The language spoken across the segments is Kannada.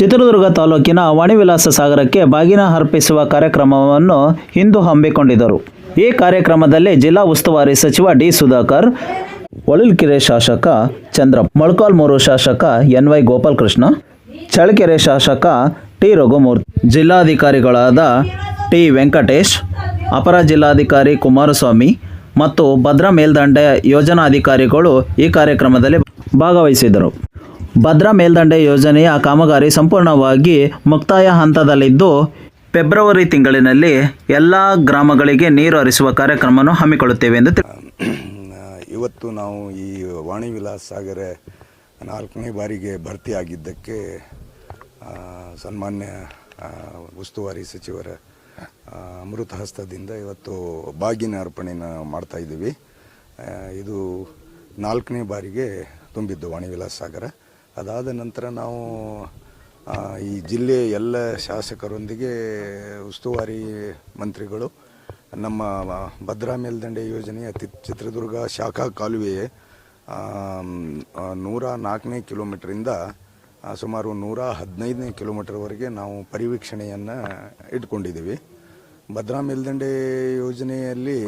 ಚಿತ್ರದುರ್ಗ ತಾಲೂಕಿನ ವಾಣಿವಿಲಾಸ ಸಾಗರಕ್ಕೆ ಬಾಗಿನ ಅರ್ಪಿಸುವ ಕಾರ್ಯಕ್ರಮವನ್ನು ಇಂದು ಹಮ್ಮಿಕೊಂಡಿದ್ದರು. ಈ ಕಾರ್ಯಕ್ರಮದಲ್ಲಿ ಜಿಲ್ಲಾ ಉಸ್ತುವಾರಿ ಸಚಿವ ಡಿ ಸುಧಾಕರ್, ಹೊಳಲ್ಕೆರೆ ಶಾಸಕ ಚಂದ್ರ, ಮೊಳಕಾಲ್ಮೂರು ಶಾಸಕ ಎನ್ ವೈ ಗೋಪಾಲಕೃಷ್ಣ, ಚಳ್ಳಕೆರೆ ಶಾಸಕ ಟಿ ರಘುಮೂರ್ತಿ, ಜಿಲ್ಲಾಧಿಕಾರಿಗಳಾದ ಟಿ ವೆಂಕಟೇಶ್, ಅಪರ ಜಿಲ್ಲಾಧಿಕಾರಿ ಕುಮಾರಸ್ವಾಮಿ ಮತ್ತು ಭದ್ರಾ ಮೇಲ್ದಂಡೆ ಯೋಜನಾಧಿಕಾರಿಗಳು ಈ ಕಾರ್ಯಕ್ರಮದಲ್ಲಿ ಭಾಗವಹಿಸಿದರು ಭದ್ರಾ ಮೇಲ್ದಂಡೆ ಯೋಜನೆಯ ಕಾಮಗಾರಿ ಸಂಪೂರ್ಣವಾಗಿ ಮುಕ್ತಾಯ ಹಂತದಲ್ಲಿದ್ದು, ಫೆಬ್ರವರಿ ತಿಂಗಳಿನಲ್ಲಿ ಎಲ್ಲ ಗ್ರಾಮಗಳಿಗೆ ನೀರು ಹರಿಸುವ ಕಾರ್ಯಕ್ರಮವನ್ನು ಹಮ್ಮಿಕೊಳ್ಳುತ್ತೇವೆ ಎಂದು ಇವತ್ತು ನಾವು ಈ ವಾಣಿ ವಿಲಾಸ್ ಸಾಗರ ನಾಲ್ಕನೇ ಬಾರಿಗೆ ಭರ್ತಿಯಾಗಿದ್ದಕ್ಕೆ ಸನ್ಮಾನ್ಯ ಉಸ್ತುವಾರಿ ಸಚಿವರ ಅಮೃತ ಹಸ್ತದಿಂದ ಇವತ್ತು ಬಾಗಿನ ಅರ್ಪಣೆನ ಮಾಡ್ತಾಯಿದ್ದೀವಿ ಇದು ನಾಲ್ಕನೇ ಬಾರಿಗೆ ತುಂಬಿದ್ದು ವಾಣಿ ವಿಲಾಸ್ ಸಾಗರ. ಅದಾದ ನಂತರ ನಾವು ಈ ಜಿಲ್ಲೆಯ ಎಲ್ಲ ಶಾಸಕರೊಂದಿಗೆ ಉಸ್ತುವಾರಿ ಮಂತ್ರಿಗಳು, ನಮ್ಮ ಭದ್ರಾ ಮೇಲ್ದಂಡೆ ಯೋಜನೆಯ ಚಿತ್ರದುರ್ಗ ಶಾಖಾ ಕಾಲುವೆ ನೂರ ನಾಲ್ಕನೇ ಕಿಲೋಮೀಟ್ರಿಂದ ಸುಮಾರು ನೂರ ಹದಿನೈದನೇ ಕಿಲೋಮೀಟರ್ವರೆಗೆ ನಾವು ಪರಿವೀಕ್ಷಣೆಯನ್ನು ಇಟ್ಕೊಂಡಿದ್ದೀವಿ. ಭದ್ರಾ ಮೇಲ್ದಂಡೆ ಯೋಜನೆಯಲ್ಲಿ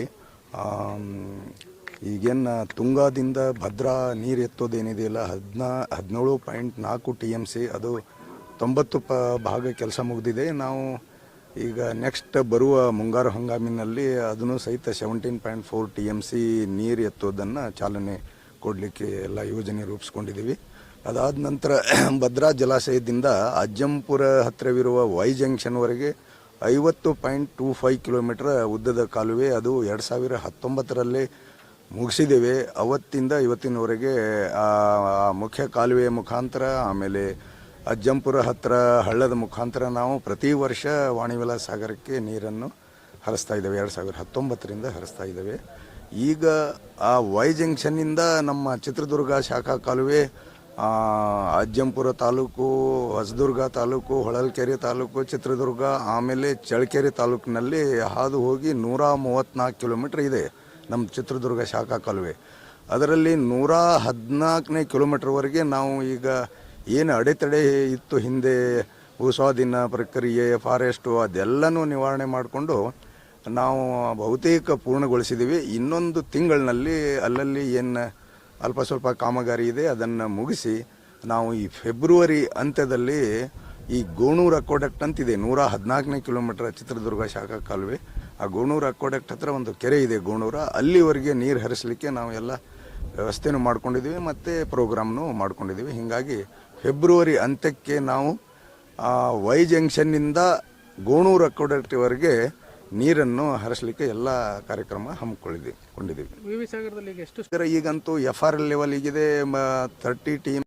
ಈಗೇನು ತುಂಗಾದಿಂದ ಭದ್ರಾ ನೀರು ಎತ್ತೋದೇನಿದೆಯಲ್ಲ, ಹದಿನಾ, ಹದಿನೇಳು ಪಾಯಿಂಟ್ ನಾಲ್ಕು ಟಿ ಎಂ ಸಿ, ಅದು ತೊಂಬತ್ತು ಪ, ಭಾಗ ಕೆಲಸ ಮುಗಿದಿದೆ. ನಾವು ಈಗ ನೆಕ್ಸ್ಟ್ ಬರುವ ಮುಂಗಾರು ಹಂಗಾಮಿನಲ್ಲಿ ಅದನ್ನು ಸಹಿತ seventeen point four T M C ನೀರು ಎತ್ತೋದನ್ನು ಚಾಲನೆ ಕೊಡಲಿಕ್ಕೆ ಎಲ್ಲ ಯೋಜನೆ ರೂಪಿಸ್ಕೊಂಡಿದ್ದೀವಿ. ಅದಾದ ನಂತರ ಭದ್ರಾ ಜಲಾಶಯದಿಂದ ಅಜ್ಜಂಪುರ ಹತ್ತಿರವಿರುವ ವೈ ಜಂಕ್ಷನ್ವರೆಗೆ ಐವತ್ತು ಪಾಯಿಂಟ್ ಟೂ ಫೈವ್ ಕಿಲೋಮೀಟರ್ ಉದ್ದದ ಕಾಲುವೆ, ಅದು ಎರಡು ಸಾವಿರ ಹತ್ತೊಂಬತ್ತರಲ್ಲೇ ಮುಗಿಸಿದ್ದೇವೆ. ಅವತ್ತಿಂದ ಇವತ್ತಿನವರೆಗೆ ಮುಖ್ಯ ಕಾಲುವೆಯ ಮುಖಾಂತರ, ಆಮೇಲೆ ಅಜ್ಜಂಪುರ ಹತ್ತಿರ ಹಳ್ಳದ ಮುಖಾಂತರ ನಾವು ಪ್ರತಿ ವರ್ಷ ವಾಣಿವಿಲಾಸ ಸಾಗರಕ್ಕೆ ನೀರನ್ನು ಹರಿಸ್ತಾ ಇದ್ದೇವೆ. ಎರಡು ಸಾವಿರದ ಹತ್ತೊಂಬತ್ತರಿಂದ ಹರಿಸ್ತಾ ಇದ್ದೇವೆ. ಈಗ ಆ ವೈ ಜಂಕ್ಷನ್ನಿಂದ ನಮ್ಮ ಚಿತ್ರದುರ್ಗ ಶಾಖಾ ಕಾಲುವೆ ಅಜ್ಜಂಪುರ ತಾಲೂಕು, ಹೊಸದುರ್ಗ ತಾಲೂಕು, ಹೊಳಲ್ಕೆರೆ ತಾಲೂಕು, ಚಿತ್ರದುರ್ಗ, ಆಮೇಲೆ ಚಳ್ಳಕೆರೆ ತಾಲೂಕಿನಲ್ಲಿ ಹಾದು ಹೋಗಿ ನೂರ ಮೂವತ್ತ್ನಾಲ್ಕು ಕಿಲೋಮೀಟ್ರ್ ಇದೆ. ನಮ್ಮ ಚಿತ್ರದುರ್ಗ ಶಾಖಾ ಕಾಲುವೆ. ಅದರಲ್ಲಿ ನೂರ ಹದಿನಾಲ್ಕನೇ ಕಿಲೋಮೀಟ್ರ್ವರೆಗೆ ನಾವು ಈಗ ಏನು ಅಡೆತಡೆ ಇತ್ತು ಹಿಂದೆ ಭೂಸ್ವಾಧೀನ ಪ್ರಕ್ರಿಯೆ, ಫಾರೆಸ್ಟು ಅದೆಲ್ಲನೂ ನಿವಾರಣೆ ಮಾಡಿಕೊಂಡು ನಾವು ಬಹುತೇಕ ಪೂರ್ಣಗೊಳಿಸಿದ್ದೀವಿ. ಇನ್ನೊಂದು ತಿಂಗಳಿನಲ್ಲಿ ಅಲ್ಲಲ್ಲಿ ಏನು ಅಲ್ಪ ಸ್ವಲ್ಪ ಕಾಮಗಾರಿ ಇದೆ, ಅದನ್ನು ಮುಗಿಸಿ ನಾವು ಈ ಫೆಬ್ರವರಿ ಅಂತ್ಯದಲ್ಲಿ ಈ ಗೋಣೂರ ಅಕ್ವಡಕ್ಟ್ ಅಂತಿದೆ, ನೂರ ಹದಿನಾಲ್ಕನೇ ಕಿಲೋಮೀಟರ್ ಚಿತ್ರದುರ್ಗ ಶಾಖಾ ಕಾಲುವೆ. ಆ ಗೋಣೂರು ಅಕ್ವಾಡಕ್ಟ್ ಹತ್ರ ಒಂದು ಕೆರೆ ಇದೆ ಗೋಣೂರ. ಅಲ್ಲಿವರೆಗೆ ನೀರು ಹರಿಸಲಿಕ್ಕೆ ನಾವು ಎಲ್ಲ ವ್ಯವಸ್ಥೆನೂ ಮಾಡ್ಕೊಂಡಿದ್ದೀವಿ ಮತ್ತು ಪ್ರೋಗ್ರಾಮ್ನು ಮಾಡ್ಕೊಂಡಿದ್ದೀವಿ. ಹೀಗಾಗಿ ಫೆಬ್ರವರಿ ಅಂತ್ಯಕ್ಕೆ ನಾವು ಆ, ವೈ ಜಂಕ್ಷನ್ನಿಂದ ಗೋಣೂರು ಅಕ್ವಾಡಕ್ಟ್ವರೆಗೆ ನೀರನ್ನು ಹರಿಸಲಿಕ್ಕೆ ಎಲ್ಲ ಕಾರ್ಯಕ್ರಮ ಹಮ್ಮಿಕೊಂಡಿದ್ದೀವಿ ಕೊಂಡಿದ್ದೀವಿ. ವಿ ವಿ ಸಾಗರದಲ್ಲಿ ಈಗ ಎಷ್ಟು ಇದರ ಈಗಂತೂ ಎಫ್ ಆರ್ ಲೆವೆಲ್ ಈಗಿದೆ ಥರ್ಟಿ ಟೀಮ್